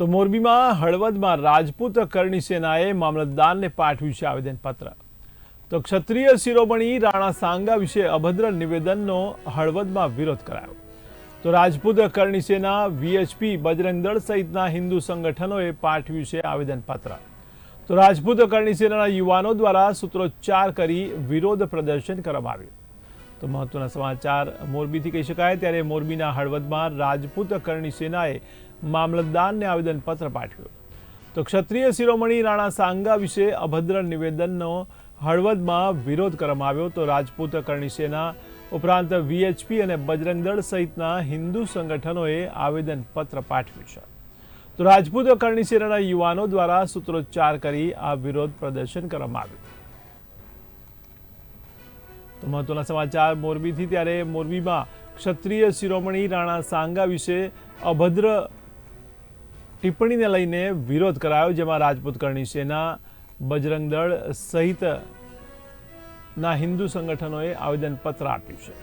તો મોરબીમાં હળવદમાં રાજપૂત કરણી સેનાએ મામલતદારને પાઠવ્યું છે આવેદનપત્ર. તો ક્ષત્રિય શિરોમણી રાણા સાંગા વિશે અભદ્ર નિવેદનનો હળવદમાં વિરોધ કરાયો. તો રાજપૂત કરણી સેના વીએચપી બજરંગદળ સહિતના હિન્દુ સંગઠનોએ પાઠવ્યું છે આવેદનપત્ર. તો રાજપૂત કરણી સેનાના યુવાનો દ્વારા સૂત્રોચ્ચાર કરી વિરોધ પ્રદર્શન કરવામાં આવ્યું. તો મહત્વના સમાચાર મોરબીથી કહી શકાય, ત્યારે મોરબીના હળવદમાં રાજપૂત કરણી સેનાએ મામલતદારને આવેદનપત્ર પાઠવ્યું. તો ક્ષત્રિય શિરોમણી રાણા સાંગા વિશે અભદ્ર નિવેદનનો હળવદમાં વિરોધ કરવામાં આવ્યો તો રાજપૂત કરણી ઉપરાંત વીએચપી અને બજરંગ સહિતના હિન્દુ સંગઠનોએ આવેદનપત્ર પાઠવ્યું છે. તો રાજપૂત કરણી સેનાના યુવાનો દ્વારા સૂત્રોચ્ચાર કરી આ વિરોધ પ્રદર્શન કરવામાં આવ્યું. તો મહત્વના સમાચાર, મોરબીથી ત્યારે મોરબીમાં ક્ષત્રિય શિરોમણી રાણા સાંગા વિશે અભદ્ર ટિપ્પણીને લઈને વિરોધ કરાયો, જેમાં રાજપૂત કરણી સેના, બજરંગ દળ સહિતના હિન્દુ સંગઠનોએ આવેદનપત્ર આપ્યું છે.